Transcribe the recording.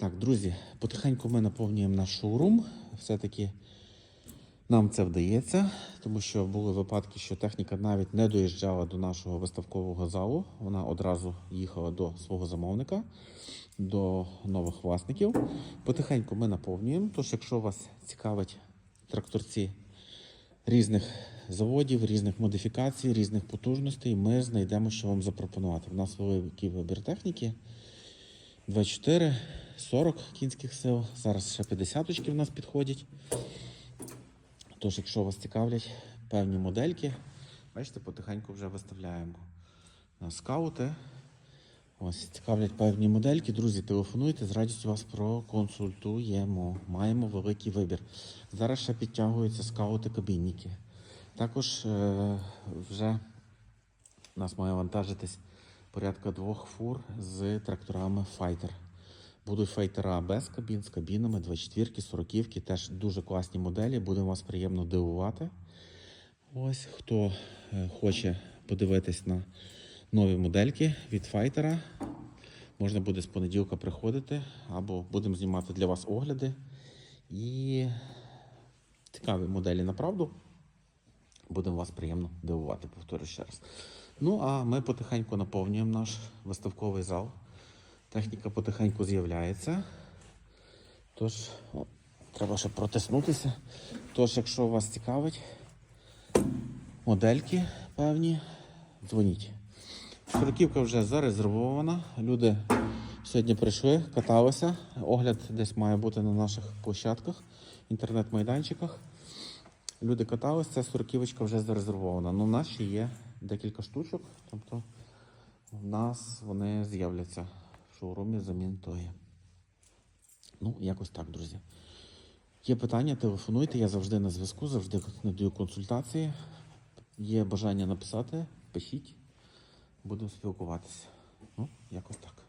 Так, друзі, потихеньку ми наповнюємо наш шоурум. Все-таки нам це вдається, тому що були випадки, що техніка навіть не доїжджала до нашого виставкового залу. Вона одразу їхала до свого замовника, до нових власників. Потихеньку ми наповнюємо. Тож, якщо вас цікавить тракторці різних заводів, різних модифікацій, різних потужностей, ми знайдемо, що вам запропонувати. У нас великий вибір техніки. 24, 40 кінських сил. Зараз ще 50 очки в нас підходять. Тож, якщо вас цікавлять певні модельки, бачите, потихеньку вже виставляємо на скаути. Ось цікавлять певні модельки. Друзі, телефонуйте, з радістю вас проконсультуємо. Маємо великий вибір. Зараз ще підтягуються скаути кабінники. Також е, вже у нас має вантажитись порядка двох фур з тракторами Fighter. Будуть файтера без кабін, з кабінами, 24-ки, 40-ки, теж дуже класні моделі. Будемо вас приємно дивувати. Ось хто е, хоче подивитись на нові модельки від Файтера. Можна буде з понеділка приходити, або будемо знімати для вас огляди. І цікаві моделі направду. Будемо вас приємно дивувати, повторю ще раз. Ну, а ми потихеньку наповнюємо наш виставковий зал. Техніка потихеньку з'являється. Тож, о, треба ще протиснутися. Тож, якщо вас цікавить, модельки певні, дзвоніть. Сороківка вже зарезервована. Люди сьогодні прийшли, каталися. Огляд десь має бути на наших площадках, інтернет-майданчиках. Люди каталися, ця сороківочка вже зарезервована. Ну, в нас ще є декілька штучок, тобто в нас вони з'являться шоурумі замін тої. Ну, якось так, друзі. Є питання, телефонуйте, я завжди на зв'язку, завжди надаю консультації. Є бажання написати, пишіть, будемо спілкуватися. Ну, якось так.